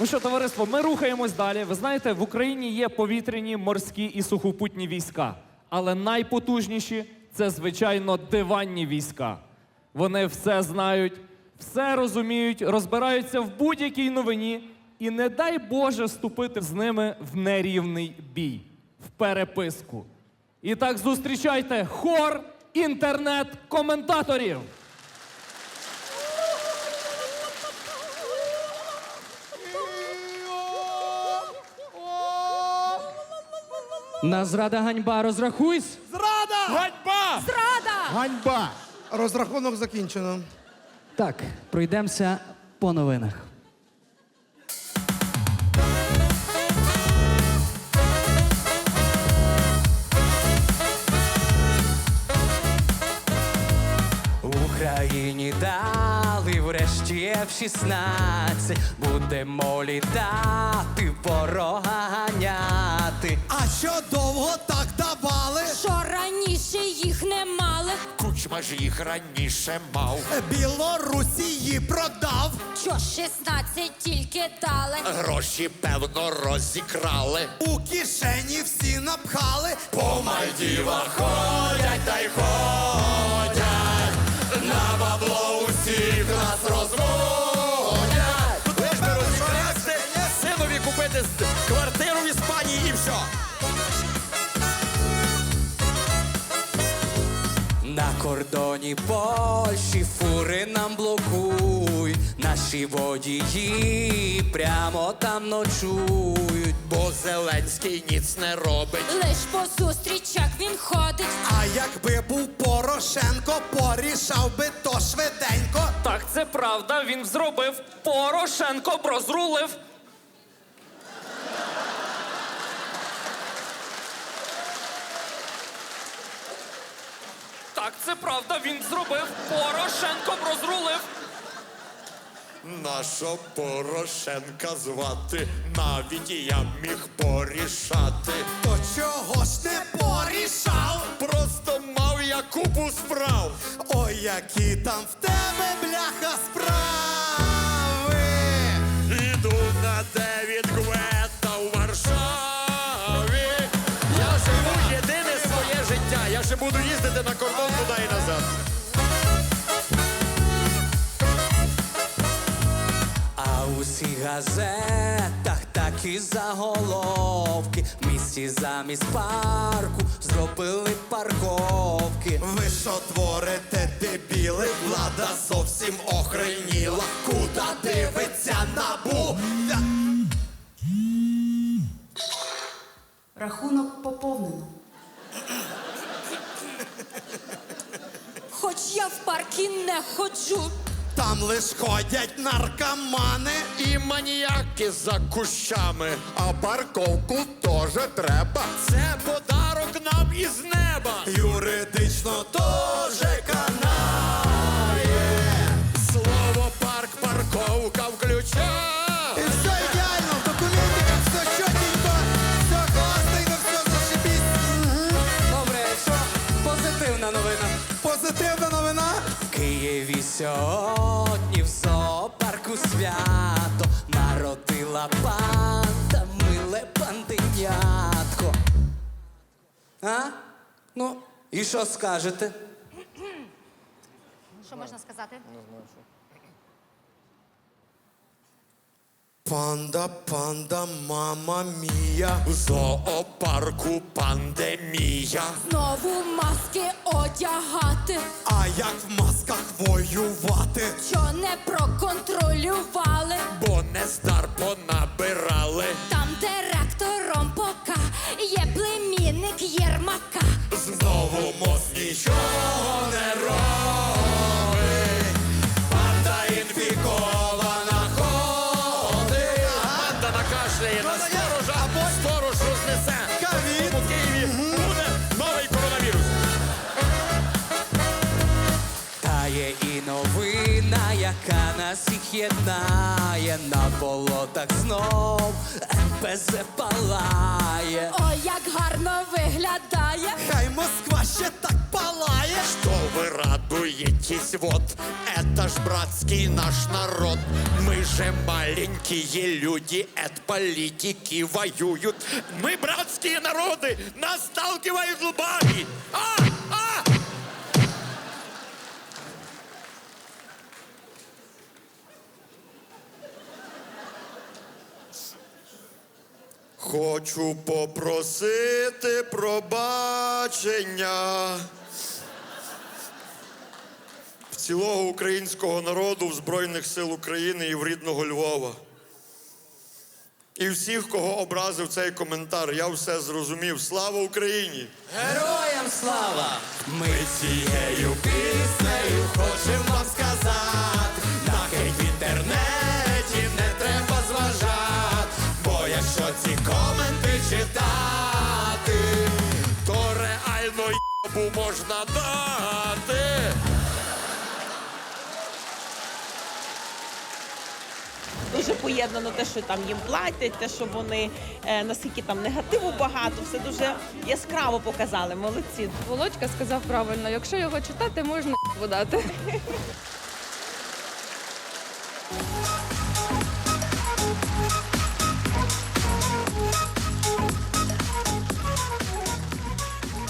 Ну що, товариство, ми рухаємось далі. Ви знаєте, в Україні є повітряні, морські і сухопутні війська. Але найпотужніші це, звичайно, диванні війська. Вони все знають, все розуміють, розбираються в будь-якій новині. І не дай Боже вступити з ними в нерівний бій, в переписку. І так зустрічайте хор інтернет-коментаторів. На зрада ганьба, розрахуйсь. Зрада! Ганьба! Зрада! Ганьба! Розрахунок закінчено. Так, пройдемося по новинах. Врешті F-16 Будемо літати, ворога ганяти А що довго так давали? Що раніше їх не мали, Кучма ж їх раніше мав. Білорусі її продав. що 16 тільки дали. Гроші, певно, розікрали. У кишені всі напхали. По Мальдівах ходять та й ходять. На кордоні Польщі фури нам блокують Наші водії прямо там ночують Бо Зеленський ніц не робить. Лиш по зустрічах він ходить. А якби був Порошенко, порішав би то швиденько. Так, це правда, він зробив. Порошенко б Так, це правда, він зробив. Порошенко розрулив. Нашого Порошенка звати, навіть і я міг порішати. То чого ж не порішав? Просто мав я купу справ. Ой, які там в тебе бляха справи. Ще буду їздити на кордон туди і назад. А у всіх газетах такі заголовки В місті замість парку зробили парковки Ви що творите, дебіли? Влада зовсім охреніла. Куда дивиться набу? Не ходжу. Там лиш ходять наркомани. І маніяки за кущами. А парковку теж треба. Це подарок нам із неба. Юридично теж сьогодні в зоопарку свято Народила панда, миле панденятко А? Ну, і що скажете? Що можна сказати? Панда, панда, мама мія. В зоопарку пандемія. Знову маски одягати. А як в масках воювати? Що не проконтролювали. Бо не здар понабирали. Там директором пока є племінник Єрмака. Знову мост нічого єднає на болотах знов НПЗ палає. Ой, як гарно виглядає. Хай Москва ще так палає. Что вы радуетесь, вот это ж братский наш народ. Мы же маленькие люди, от политики воюют. Мы братские народы, нас сталкивают лбами. А! Хочу попросити пробачення в цілого українського народу, в Збройних сил України і в рідного Львова. І всіх, кого образив цей коментар, я все зрозумів. Слава Україні! Героям слава! Ми цією піснею хочемо вам сказати, можна дати. Дуже поєднано те, що там їм платять, те, що вони е, наскільки там негативу багато, все дуже яскраво показали. Молодці. Володька сказав правильно, якщо його читати, можна подати.